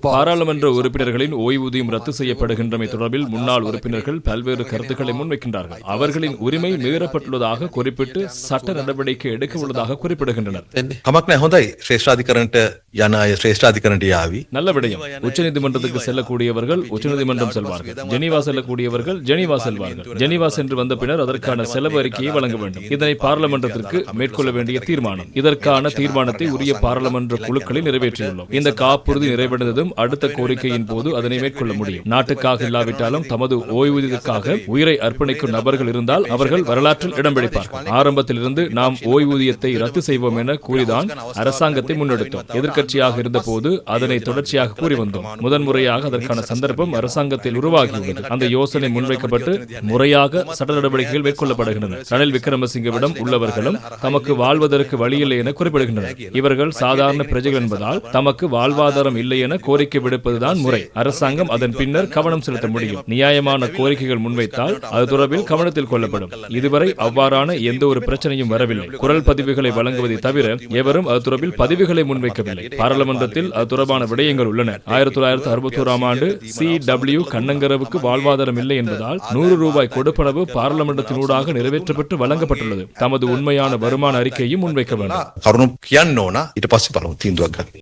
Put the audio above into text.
பாராளுமன்ற உறுப்பினர்களின் ஓய்வூதியம் ரத்து செய்யப்படுகின்றமை தொடர்பில் முன்னாள் உறுப்பினர்கள் பல்வேறு கருத்துக்களை முன்வைக்கின்றார்கள். அவர்களின் உரிமை மீறப்பட்டுள்ளதாக குறிப்பிட்டு சட்ட நடவடிக்கை எடுக்க உள்ளதாக குறிப்பிடுகின்றனர். நல்ல விடயம். உச்சநீதிமன்றத்துக்கு செல்லக்கூடியவர்கள் உச்சநீதிமன்றம் செல்வார்கள். ஜெனீவா செல்லக்கூடியவர்கள் ஜெனீவா செல்வார்கள். ஜெனீவா சென்று வந்த பின்னர் அதற்கான செலவு அறிக்கையை வழங்க வேண்டும். இதனை பாராளுமன்றத்திற்கு மேற்கொள்ள வேண்டிய தீர்மானம். இதற்கான தீர்மானத்தை உரிய பாராளுமன்ற குழுக்களில் நிறைவேற்றியுள்ளோம். இந்த காப்புறுதி நிறைவடைந்ததும் அடுத்த கோரிக்கையின் போது அதனை மேற்கொள்ள முடியும். நாட்டுக்காக இல்லாவிட்டாலும் தமது ஓய்வூதியத்துக்காக உயிரை அர்ப்பணிக்கும் நபர்கள் இருந்தால் அவர்கள் வரலாற்றில் இடம்பிடிப்பார்கள் ஆரம்பத்திலிருந்து நாம் ஓய்வூதியத்தை ரத்து செய்வோம் என கூறிதான் அரசாங்கத்தை முன்னெடுத்தோம். எதிர்க்க எதிர்க்கட்சியாக இருந்தபோது அதனை தொடர்ச்சியாக கூறி வந்தோம் முதன்முறையாக அதற்கான சந்தர்ப்பம் அரசாங்கத்தில் உருவாகியுள்ளது அந்த யோசனை முன்வைக்கப்பட்டு முறையாக சட்ட நடவடிக்கைகள் மேற்கொள்ளப்படுகின்றன. ரணில் விக்ரமசிங்கவிடம் உள்ளவர்களும் தமக்கு வாழ்வதற்கு வழியில்லை என குறிப்பிடுகின்றனர். இவர்கள் சாதாரண பிரஜைகள் என்பதால் தமக்கு வாழ்வாதாரம் இல்லை என கோரிக்கை விடுப்பதுதான் முறை. அரசாங்கம் அதன் பின்னர் கவனம் செலுத்த முடியும். நியாயமான கோரிக்கைகள் முன்வைத்தால் அது தொடர்பில் கவனத்தில் கொள்ளப்படும். இதுவரை அவ்வாறான எந்த ஒரு பிரச்சனையும் வரவில்லை. குரல் பதிவுகளை வழங்குவதை தவிர எவரும் அது தொடர்பில் பதிவுகளை முன்வைக்கவில்லை பாராளுமன்றத்தில் அது தொடர்பான விடயங்கள் உள்ளன. ஆயிரத்தி தொள்ளாயிரத்தி அறுபத்தி ஓராம் ஆண்டு சி டபிள்யூ கண்ணங்கரவுக்கு வாழ்வாதாரம் இல்லை என்பதால் நூறு ரூபாய் கொடுப்பனவு பாராளுமன்றத்தினூடாக நிறைவேற்றப்பட்டு வழங்கப்பட்டுள்ளது. தமது உண்மையான வருமான அறிக்கையும் முன்வைக்க வேண்டும்.